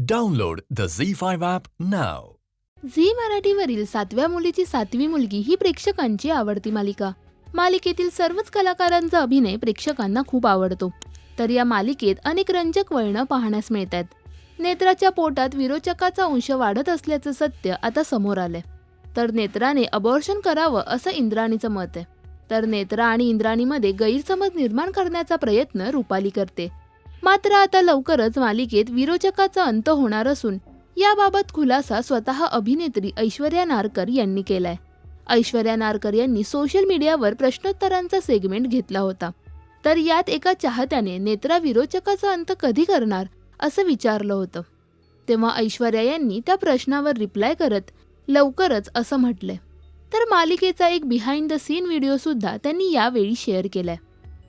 Download the Z5 app नाव Zee मराठीवरील सातव्या मुलीची सातवी मुलगी ही प्रेक्षकांची आवडती मालिका. मालिकेतील सर्वच कलाकारांचा अभिनय प्रेक्षकांना खूप आवडतो. तर या मालिकेत अनेक रंजक वळणं पाहण्यास मिळतात. नेत्राच्या पोटात विरोचकाचा अंश वाढत असल्याचं सत्य आता समोर आलंय. तर नेत्राने अबॉर्शन करावं असं इंद्राणीचं मत आहे. तर नेत्रा आणि इंद्राणीमध्ये गैरसमज निर्माण करण्याचा प्रयत्न रुपाली करते. मात्र आता लवकरच मालिकेत विरोचकाचा अंत होणार असून याबाबत खुलासा स्वतः अभिनेत्री ऐश्वर्या नारकर यांनी केलाय. ऐश्वर्या नारकर यांनी सोशल मीडियावर प्रश्नोत्तरांचा सेगमेंट घेतला होता. तर यात एका चाहत्याने नेत्रा विरोचकाचा अंत कधी करणार असं विचारलं होतं. तेव्हा ऐश्वर्या यांनी त्या प्रश्नावर रिप्लाय करत लवकरच असं म्हटलंय. तर मालिकेचा एक बिहाइंड द सीन व्हिडिओ सुद्धा त्यांनी यावेळी शेअर केलाय.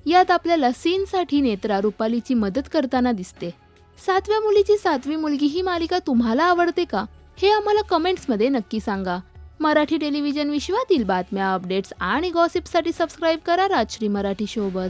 यात आपल्याला सीनसाठी नेत्रा रुपालीची मदत करताना दिसते. सातव्या मुलीची सातवी मुलगी ही मालिका तुम्हाला आवडते का? हे आम्हाला कमेंट्समध्ये नक्की सांगा. मराठी टेलिव्हिजन विश्वातील बातम्या अपडेट्स आणि गॉसिपसाठी सबस्क्राईब करा Rajshri Marathi ShowBuzz